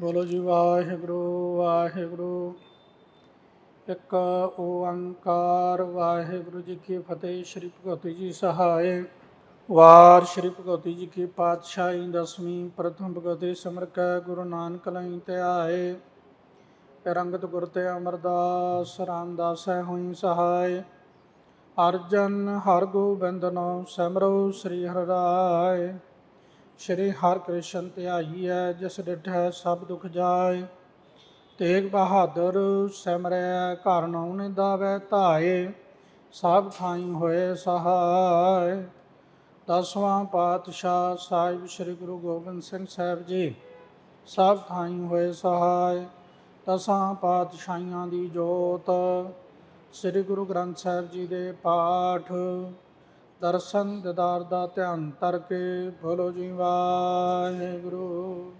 ਬੋਲੋ ਜੀ, ਵਾਹਿਗੁਰੂ ਵਾਹਿਗੁਰੂ। ਇੱਕ ਓੰਕਾਰ, ਵਾਹਿਗੁਰੂ ਜੀ ਕੀ ਫਤਿਹ। ਸ੍ਰੀ ਭਗਵਤੀ ਜੀ ਸਹਾਇ। ਵਾਰ ਸ੍ਰੀ ਭਗਵਤੀ ਜੀ ਕੀ ਪਾਤਸ਼ਾਹੀ, ਦਸਵੀਂ, ਪ੍ਰਥਮ ਭਗਵਤੀ ਸਿਮਰ ਕੈ ਗੁਰੂ ਨਾਨਕ ਲਈ ਧਿਆਏ ਰੰਗਤ ਗੁਰ ਤੇ ਅਮਰਦਾਸ, ਰਾਮਦਾਸ ਹੈ ਹੋਈ ਸਹਾਇ। ਅਰਜਨ ਹਰ ਗੋਬਿੰਦ ਨਾਮ ਸਿਮਰੋ, ਸ੍ਰੀ ਹਰਿ ਰਾਏ। ਸ਼੍ਰੀ ਹਰਿ ਕ੍ਰਿਸ਼ਨ ਧਿਆਈਐ, ਜਿਸ ਡਿਠੈ ਸਭ ਦੁਖ ਜਾਏ। ਤੇਗ ਬਹਾਦਰ ਸਿਮਰੈ, ਘਰ ਨਉ ਨਿਦਾਵੈ ਧਾਏ, ਸਭ ਥਾਈ ਹੋਏ ਸਹਾਇ ਦਸਵਾਂ ਪਾਤਸ਼ਾਹ ਸਾਹਿਬ ਸ੍ਰੀ ਗੁਰੂ ਗੋਬਿੰਦ ਸਿੰਘ ਸਾਹਿਬ ਜੀ, ਸਭ ਥਾਈ ਹੋਏ ਸਹਾਇ ਦਸਾਂ ਪਾਤਸ਼ਾਹੀਆਂ ਦੀ ਜੋਤ, ਸ੍ਰੀ ਗੁਰੂ ਗ੍ਰੰਥ ਸਾਹਿਬ ਜੀ ਦੇ ਪਾਠ। ਦਰਸ਼ਨ ਦਿਦਾਰ ਦਾ ਧਿਆਨ ਧਰ ਕੇ ਬੋਲੋ ਜੀ ਵਾਹਿਗੁਰੂ।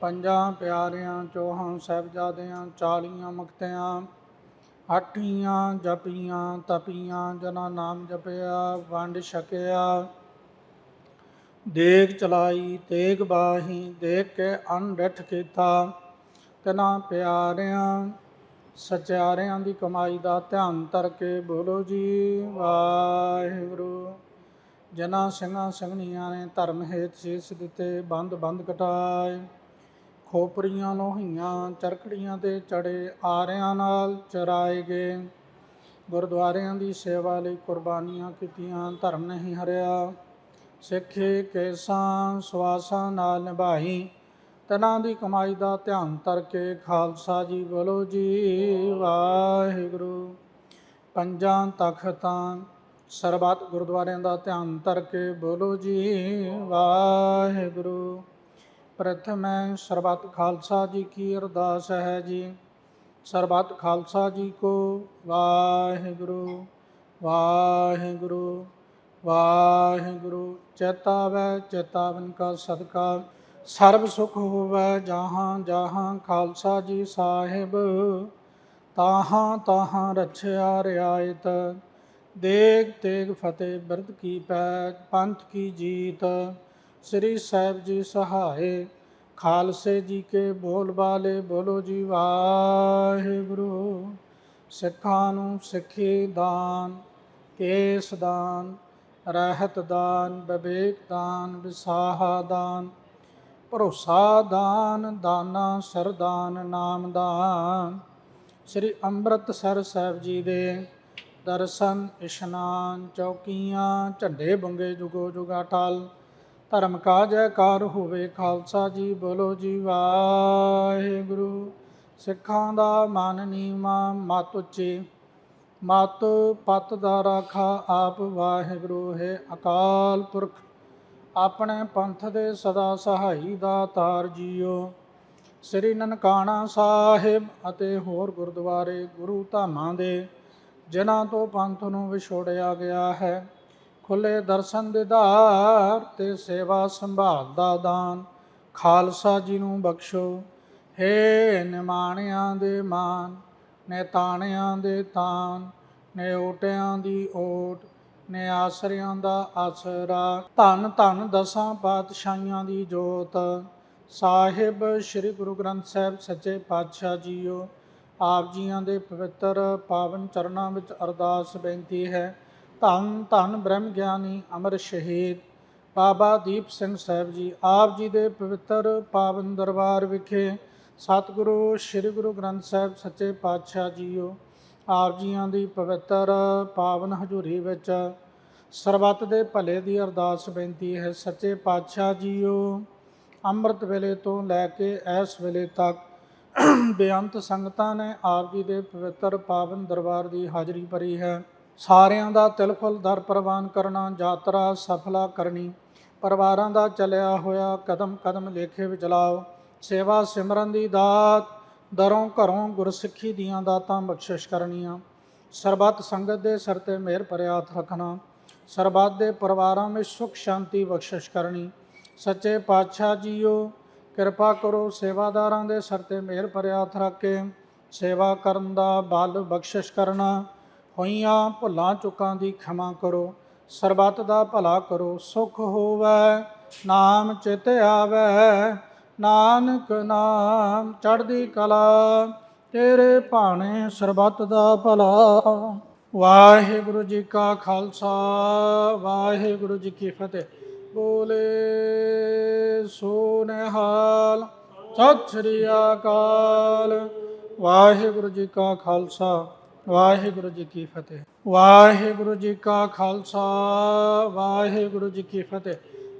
ਪੰਜਾਂ ਪਿਆਰਿਆਂ, ਚੋਹਾਂ ਸਾਹਿਬਜ਼ਾਦਿਆਂ ਚਾਲੀਆਂ ਮੁਕਤਿਆਂ ਆਠੀਆਂ ਜਪੀਆਂ, ਤਪੀਆਂ ਜਨਾ ਨਾਮ ਜਪਿਆ, ਵੰਡ ਛਕਿਆ। ਦੇਖ ਚਲਾਈ, ਤੇਗ ਬਾਹੀ, ਦੇਖ ਕੇ ਅਨਡਠ ਕੀਤਾ। ਤਨਾ ਪਿਆਰਿਆਂ ਸਚਿਆਰਿਆਂ ਦੀ ਕਮਾਈ ਦਾ ਧਿਆਨ ਧਰ ਕੇ ਬੋਲੋ ਜੀ, ਵਾਹਿਗੁਰੂ। ਜਨਾ ਸਿੰਘਾਂ ਸਿੰਘਣੀਆਂ ਨੇ ਧਰਮ ਹੇਤ ਸੀਸ ਦਿੱਤੇ, ਬੰਦ ਬੰਦ ਕਟਾਏ। ਖੋਪਰੀਆਂ ਲੋਹੀਆਂ, ਚਰਖੜੀਆਂ ਤੇ ਚੜੇ ਆਰਿਆਂ ਨਾਲ ਚਰਾਏ ਗਏ। ਗੁਰਦੁਆਰਿਆਂ ਦੀ ਸੇਵਾ ਲਈ ਕੁਰਬਾਨੀਆਂ ਕੀਤੀਆਂ, ਧਰਮ ਨਹੀਂ ਹਰਿਆ। ਸਿੱਖੇ ਕੇਸਾਂ ਸਵਾਸਾਂ ਨਾਲ ਨਿਭਾਈ। ਤਨਾਂ ਦੀ ਕਮਾਈ ਦਾ ਧਿਆਨ ਧਰ ਕੇ ਖਾਲਸਾ ਜੀ ਬੋਲੋ ਜੀ, ਵਾਹਿਗੁਰੂ। ਪੰਜਾਂ ਤਖਤਾਂ ਸਰਬੱਤ ਗੁਰਦੁਆਰਿਆਂ ਦਾ ਧਿਆਨ ਧਰ ਕੇ ਬੋਲੋ ਜੀ, ਵਾਹਿਗੁਰੂ। ਪ੍ਰਥਮੈ ਸਰਬੱਤ ਖਾਲਸਾ ਜੀ ਕੀ ਅਰਦਾਸ ਹੈ ਜੀ। ਸਰਬੱਤ ਖਾਲਸਾ ਜੀ ਕੋ ਵਾਹਿਗੁਰੂ ਵਾਹਿਗੁਰੂ ਵਾਹਿਗੁਰੂ। ਚੇਤਾਵੈ ਚੇਤਾਵਨ ਕਾ ਸਦਕਾ ਸਰਬ ਸੁਖ ਹੋਵੇ ਜਹਾਂ ਜਹਾਂ ਖਾਲਸਾ ਜੀ ਸਾਹਿਬ। ਤਾਹਾਂ ਤਾਹਾਂ ਰਛਿਆ ਰਿਆਇਤ। ਦੇਗ, ਤੇਗ ਫਤਿਹ ਬਿਰਧ ਕੀ ਪੈਜ ਪੰਥ ਕੀ ਜੀਤ। ਸ੍ਰੀ ਸਾਹਿਬ ਜੀ ਸਹਾਏ, ਖਾਲਸੇ ਜੀ ਕੇ ਬੋਲ ਬਾਲੇ ਬੋਲੋ ਜੀ ਵਾਹਿਗੁਰੂ। ਸਿੱਖਾਂ ਨੂੰ ਸਿੱਖੀ ਦਾਨ, ਕੇਸ ਦਾਨ, ਰਹਿਤ ਦਾਨ, ਵਿਵੇਕ ਦਾਨ, ਵਿਸਾਹਾ ਦਾਨ। ਭਰੋਸਾ ਦਾਨ, ਦਾਨਾ, ਸਰਦਾਨ ਨਾਮ ਦਾਨ ਸ੍ਰੀ ਅੰਮ੍ਰਿਤਸਰ ਸਾਹਿਬ ਜੀ ਦੇ ਦਰਸ਼ਨ, ਇਸ਼ਨਾਨ, ਚੌਕੀਆਂ, ਝੰਡੇ ਬੰਗੇ ਜੁਗੋ ਜੁਗਾ ਟਲ। ਧਰਮ ਕਾ ਜੈਕਾਰ ਹੋਵੇ ਖਾਲਸਾ ਜੀ, ਬੋਲੋ ਜੀ ਵਾਹਿਗੁਰੂ। ਸਿੱਖਾਂ ਦਾ ਮਨ ਨੀਵਾ, ਮਤ ਉੱਚੀ। ਮਤ ਪਤ ਦਾ ਰਾਖਾ ਆਪ ਵਾਹਿਗੁਰੂ ਹੈ ਅਕਾਲ ਪੁਰਖ। ਆਪਣੇ ਪੰਥ ਦੇ ਸਦਾ ਸਹਾਈ ਦਾ ਤਾਰ ਜੀਓ। ਸ੍ਰੀ ਨਨਕਾਣਾ ਸਾਹਿਬ ਅਤੇ ਹੋਰ ਗੁਰਦੁਆਰੇ ਗੁਰੂ ਧਾਮਾਂ ਦੇ, ਜਿਨ੍ਹਾਂ ਤੋਂ ਪੰਥ ਨੂੰ ਵਿਛੋੜਿਆ ਗਿਆ ਹੈ, ਖੁੱਲੇ ਦਰਸ਼ਨ ਦਿਦਾਰ ਤੇ ਸੇਵਾ ਸੰਭਾਲ ਦਾ ਦਾਨ, ਖਾਲਸਾ ਜੀ ਨੂੰ ਬਖਸ਼ੋ। ਹੇ ਨਿਮਾਣਿਆਂ ਦੇ ਮਾਨ, ਨੇਤਾਣਿਆਂ ਦੇ ਤਾਨ ਨੇ ਓਟਿਆਂ ਦੀ ਓਟ ਨੇ ਆਸਰਿਆਂ ਦਾ ਆਸਰਾ, ਧੰਨ ਧੰਨ ਦਸਾਂ ਪਾਤਸ਼ਾਹੀਆਂ ਦੀ ਜੋਤ। ਸਾਹਿਬ ਸ੍ਰੀ ਗੁਰੂ ਗ੍ਰੰਥ ਸਾਹਿਬ ਸੱਚੇ ਪਾਤਸ਼ਾਹ ਜੀਓ, ਆਪ ਜੀਆਂ ਦੇ ਪਵਿੱਤਰ ਪਾਵਨ ਚਰਨਾਂ ਵਿੱਚ ਅਰਦਾਸ ਬੇਨਤੀ ਹੈ। ਧੰਨ ਧੰਨ ਬ੍ਰਹਮ ਗਿਆਨੀ ਅਮਰ ਸ਼ਹੀਦ। ਬਾਬਾ ਦੀਪ ਸਿੰਘ ਸਾਹਿਬ ਜੀ, ਆਪ ਜੀ ਦੇ ਪਵਿੱਤਰ ਪਾਵਨ ਦਰਬਾਰ ਵਿਖੇ ਸਤਿਗੁਰੂ ਸ੍ਰੀ ਗੁਰੂ ਗ੍ਰੰਥ ਸਾਹਿਬ ਸੱਚੇ ਪਾਤਸ਼ਾਹ ਜੀਓ ਆਪ ਜੀਆਂ ਦੀ ਪਵਿੱਤਰ ਪਾਵਨ ਹਜ਼ੂਰੀ ਵਿੱਚ ਸਰਬੱਤ ਦੇ ਭਲੇ ਦੀ ਅਰਦਾਸ ਬੇਨਤੀ ਹੈ, ਸੱਚੇ ਪਾਤਸ਼ਾਹ ਜੀਓ, ਅੰਮ੍ਰਿਤ ਵੇਲੇ ਤੋਂ ਲੈ ਕੇ ਇਸ ਵੇਲੇ ਤੱਕ ਬੇਅੰਤ ਸੰਗਤਾਂ ਨੇ ਆਪ ਜੀ ਦੇ ਪਵਿੱਤਰ ਪਾਵਨ ਦਰਬਾਰ ਦੀ ਹਾਜ਼ਰੀ ਭਰੀ ਹੈ। ਸਾਰਿਆਂ ਦਾ ਤਿਲਫਲ ਦਰ ਪ੍ਰਵਾਨ ਕਰਨਾ, ਯਾਤਰਾ ਸਫਲਾ ਕਰਨੀ, ਪਰਿਵਾਰਾਂ ਦਾ ਚੱਲਿਆ ਹੋਇਆ ਕਦਮ ਕਦਮ ਲੇਖੇ ਵਿੱਚ ਲਾਓ, ਸੇਵਾ ਸਿਮਰਨ ਦੀ ਦਾਤ ਦਰੋਂ ਘਰੋਂ ਗੁਰਸਿੱਖੀ ਦੀਆਂ ਦਾਤਾਂ ਬਖਸ਼ਿਸ਼ ਕਰਨੀਆਂ। ਸਰਬੱਤ ਸੰਗਤ ਦੇ ਸਿਰ ਤੇ ਮਿਹਰ ਭਰਿਆ ਹੱਥ ਰੱਖਣਾ। ਸਰਬੱਤ ਦੇ ਪਰਿਵਾਰਾਂ ਵਿੱਚ ਸੁਖ ਸ਼ਾਂਤੀ ਬਖਸ਼ਿਸ਼ ਕਰਨੀ। ਸੱਚੇ ਪਾਤਸ਼ਾਹ ਜੀਓ, ਕਿਰਪਾ ਕਰੋ ਸੇਵਾਦਾਰਾਂ ਦੇ ਸਿਰ ਤੇ ਮਿਹਰ ਭਰਿਆ ਹੱਥ ਰੱਖ ਕੇ ਸੇਵਾ ਕਰਨ ਦਾ ਬਲ ਬਖਸ਼ਿਸ਼ ਕਰਨਾ। ਹੋਈਆਂ ਭੁੱਲਾਂ ਚੁੱਕਾਂ ਦੀ ਖਿਮਾ ਕਰੋ। ਸਰਬੱਤ ਦਾ ਭਲਾ ਕਰੋ। ਸੁਖ ਹੋਵੇ, ਨਾਮ ਚਿਤ ਆਵੇ। ਨਾਨਕ ਨਾਮ ਚੜ੍ਹਦੀ ਕਲਾ, ਤੇਰੇ ਭਾਣੇ ਸਰਬੱਤ ਦਾ ਭਲਾ। ਵਾਹਿਗੁਰੂ ਜੀ ਕਾ ਖਾਲਸਾ, ਵਾਹਿਗੁਰੂ ਜੀ ਕੀ ਫਤਿਹ। ਬੋਲੇ ਸੋ ਨਿਹਾਲ ਸਤਿ ਸ੍ਰੀ ਅਕਾਲ। ਵਾਹਿਗੁਰੂ ਜੀ ਕਾ ਖਾਲਸਾ, ਵਾਹਿਗੁਰੂ ਜੀ ਕੀ ਫਤਿਹ। ਵਾਹਿਗੁਰੂ ਜੀ ਕਾ ਖਾਲਸਾ, ਵਾਹਿਗੁਰੂ ਜੀ ਕੀ ਫਤਿਹ।